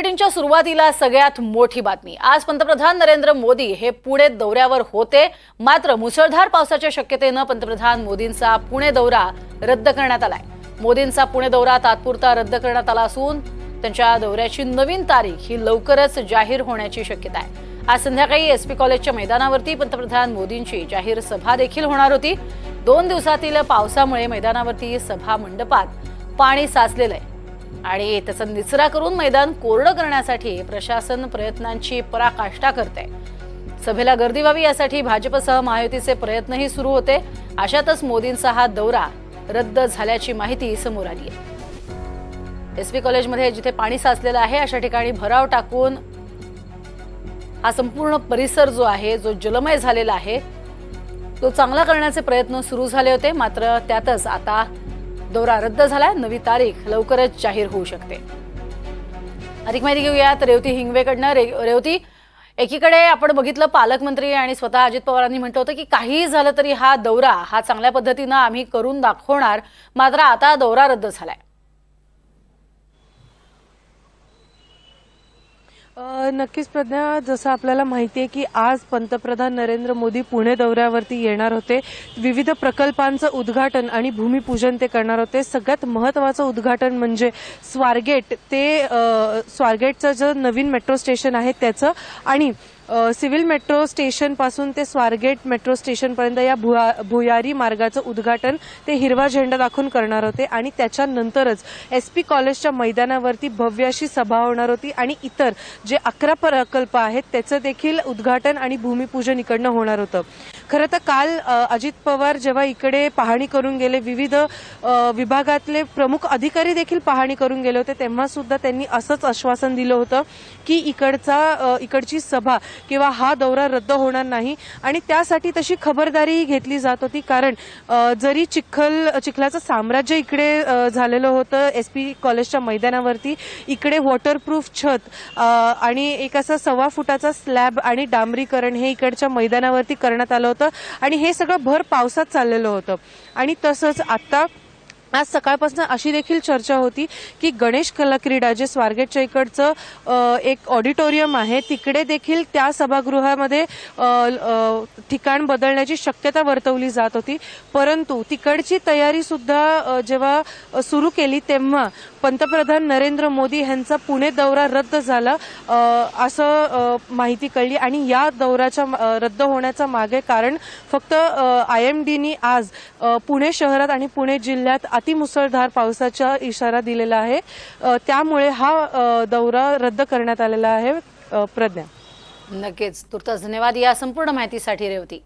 बुलेटिनच्या सुरुवातीला सगळ्यात मोठी बातमी. आज पंतप्रधान नरेंद्र मोदी हे पुणे दौऱ्यावर होते. मात्र मुसळधार पावसाच्या शक्यतेनं पंतप्रधान मोदींचा पुणे दौरा रद्द करण्यात आलाय. मोदींचा पुणे दौरा तात्पुरता रद्द करण्यात आला असून त्यांच्या दौऱ्याची नवीन तारीख ही लवकरच जाहीर होण्याची शक्यता आहे. आज संध्याकाळी एस पी कॉलेजच्या मैदानावरती पंतप्रधान मोदींची जाहीर सभा देखील होणार होती. दोन दिवसातील पावसामुळे मैदानावरती सभा मंडपात पाणी साचलेलं आहे. आणि त्याचा निचरा करून मैदान कोरडं करण्यासाठी प्रशासन प्रयत्नांची पराकाष्ठा करते. सभेला गर्दी व्हावी यासाठी भाजपसह महायुतीचे प्रयत्नही सुरू होते. अशातच मोदींचा हा दौरा रद्द झाल्याची माहिती समोर आली आहे. एस पी कॉलेजमध्ये जिथे पाणी साचलेलं आहे अशा ठिकाणी भराव टाकून हा संपूर्ण परिसर जो आहे जो जलमय झालेला आहे तो चांगला करण्याचे प्रयत्न सुरू झाले होते. मात्र त्यातच आता दौरा रद्द झालाय. नवी तारीख लवकरच जाहीर होऊ शकते. अधिक माहिती घेऊयात. रेवती हिंगवेकडनं. रे रेवती एकीकडे आपण बघितलं पालकमंत्री आणि स्वतः अजित पवारांनी म्हटलं होतं की काहीही झालं तरी हा दौरा हा चांगल्या पद्धतीनं आम्ही करून दाखवणार. मात्र आता दौरा रद्द झालाय. नक्कीच प्रज्ञा जसं आपल्याला माहिती आहे की आज पंतप्रधान नरेंद्र मोदी पुणे दौऱ्यावरती येणार होते. विविध प्रकल्पांचं उद्घाटन आणि भूमिपूजन ते करणार होते. सगळ्यात महत्वाचं उद्घाटन म्हणजे स्वारगेट. ते स्वारगेटचं जे नवीन मेट्रो स्टेशन आहे त्याचं आणि सिव्हिल मेट्रो स्टेशनपासून ते स्वारगेट मेट्रो स्टेशन पर्यंत या भुया- भुयारी मार्गाचं उद्घाटन ते हिरवा झेंडा दाखवून करणार होते आणि त्याच्यानंतरच एस पी कॉलेजच्या मैदानावरती भव्य अशी सभा होणार होती आणि इतर जे अकरा प्रकल्प आहेत त्याचं देखील उद्घाटन आणि भूमिपूजन इकडनं होणार होतं. खरं तर काल अजित पवार जेव्हा इकडे पाहणी करून गेले विविध विभागातले प्रमुख अधिकारी देखील पाहणी करून गेले होते तेव्हा सुद्धा त्यांनी असंच आश्वासन दिलं होतं की इकडचा इकडची सभा किंवा हा दौरा रद्द होणार नाही. आणि त्यासाठी तशी खबरदारीही घेतली जात होती कारण जरी चिखल चिखलाचं साम्राज्य इकडे झालेलं होतं एस पी कॉलेजच्या मैदानावरती इकडे वॉटरप्रूफ छत आणि एक असा सव्वा फुटाचा स्लॅब आणि डांबरीकरण हे इकडच्या मैदानावरती करण्यात आलं होतं आणि हे सगळं भर पावसात चाललेलं होतं. आणि तसंच आता आज सकाळपासून अशी देखील चर्चा होती की गणेश कला क्रीडा जे स्वारगेटच्या इकडचं एक ऑडिटोरियम आहे तिकडे देखील त्या सभागृहामध्ये ठिकाण बदलण्याची शक्यता वर्तवली जात होती. परंतु तिकडची तयारी सुद्धा जेव्हा सुरू केली तेव्हा पंतप्रधान नरेंद्र मोदी यांचा पुणे दौरा रद्द झाला असं माहिती कळली. आणि या दौऱ्याच्या रद्द होण्याचं मागे कारण फक्त आय एम डीनी आज पुणे शहरात आणि पुणे जिल्ह्यात अतिमुसळधार पावसाचा इशारा दिलेला आहे. त्यामुळे हा दौरा रद्द करण्यात आलेला आहे प्रज्ञा. नक्कीच. तुर्तास धन्यवाद. या संपूर्ण माहितीसाठी रेवती.